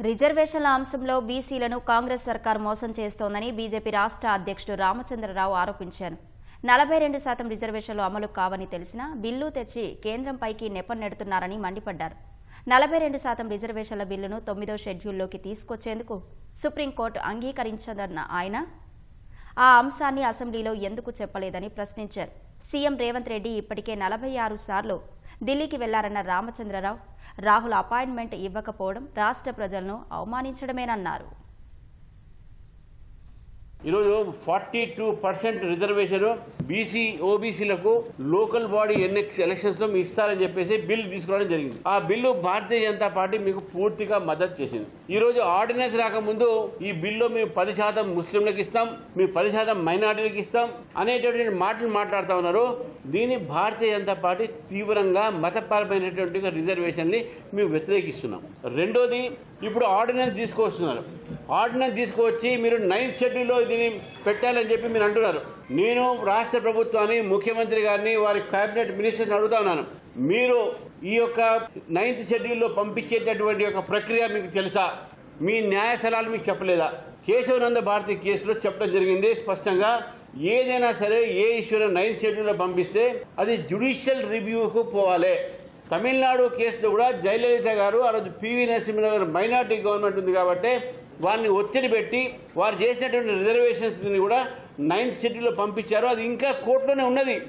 రిజర్వేషన్ల అంశంలో బీసీలను కాంగ్రెస్ సర్కార్ మోసం చేస్తోందని బీజేపీ రాష్ట్ర అధ్యక్షుడు రామచంద్రరావు ఆరోపించారు. నలభై రెండు శాతం రిజర్వేషన్లు అమలు కావని తెలిసినా బిల్లు తెచ్చి కేంద్రంపైకి నెపం నెడుతున్నారని మండిపడ్డారు. నలభై రెండు శాతం రిజర్వేషన్ల బిల్లును తొమ్మిదో షెడ్యూల్లోకి తీసుకొచ్చేందుకు సుప్రీంకోర్టు అంగీకరించదన్న ఆయన ఆ అంశాన్ని అసెంబ్లీలో ఎందుకు చెప్పలేదని ప్రశ్నించారు. సీఎం రేవంత్ రెడ్డి ఇప్పటికే నలభై ఆరు సార్లు ఢిల్లీకి వెళ్ళారన్న రామచంద్రరావు రాహుల్ అపాయింట్మెంట్ ఇవ్వకపోవడం రాష్ట్ర ప్రజలను అవమానించడమేనన్నారు. ఈరోజు forty two percent reservation BC ఓబీసీలకు local body ఎలక్షన్స్లో ఇస్తారని చెప్పేసి బిల్ తీసుకురావడం జరిగింది. ఆ బిల్లు భారతీయ జనతా పార్టీ మీకు పూర్తిగా మద్దతు చేసింది. ఈ రోజు ఆర్డినెన్స్ రాకముందు ఈ బిల్లు మేము పది శాతం ముస్లింలకు ఇస్తాం మేము పది శాతం మైనార్టీలకు ఇస్తాం అనేటటువంటి మాటలు మాట్లాడుతూ ఉన్నారు. దీన్ని భారతీయ జనతా పార్టీ తీవ్రంగా మతపరమైనటువంటి రిజర్వేషన్ని మేము వ్యతిరేకిస్తున్నాం. రెండోది ఇప్పుడు ఆర్డినెన్స్ తీసుకొస్తున్నారు. ఆర్డినెన్స్ తీసుకువచ్చి మీరు నైన్త్ షెడ్యూల్లో దీన్ని పెట్టాలని చెప్పి మీరు అంటున్నారు. నేను రాష్ట్ర ప్రభుత్వాన్ని ముఖ్యమంత్రి గారిని వారి కేబినెట్ మినిస్టర్స్ అడుగుతా ఉన్నాను. మీరు ఈ యొక్క నైన్త్ షెడ్యూల్లో పంపించేటటువంటి యొక్క ప్రక్రియ మీకు తెలుసా? మీ న్యాయస్థలాలు మీకు చెప్పలేదా? కేశవనంద భారతి కేసులో చెప్పడం జరిగింది స్పష్టంగా. ఏదైనా సరే ఏ ఇష్యూలో నైన్త్ షెడ్యూల్లో పంపిస్తే అది జ్యుడిషియల్ రివ్యూకు పోవాలి. తమిళనాడు కేసులో కూడా జయలలిత గారు ఆ రోజు పివి నరసింహరావు గారు మైనార్టీ గవర్నమెంట్ ఉంది కాబట్టి వారిని ఒత్తిడి పెట్టి వారు చేసినటువంటి రిజర్వేషన్స్ కూడా నైన్త్ షెడ్యూల్లో పంపించారు. అది ఇంకా కోర్టులోనే ఉన్నది.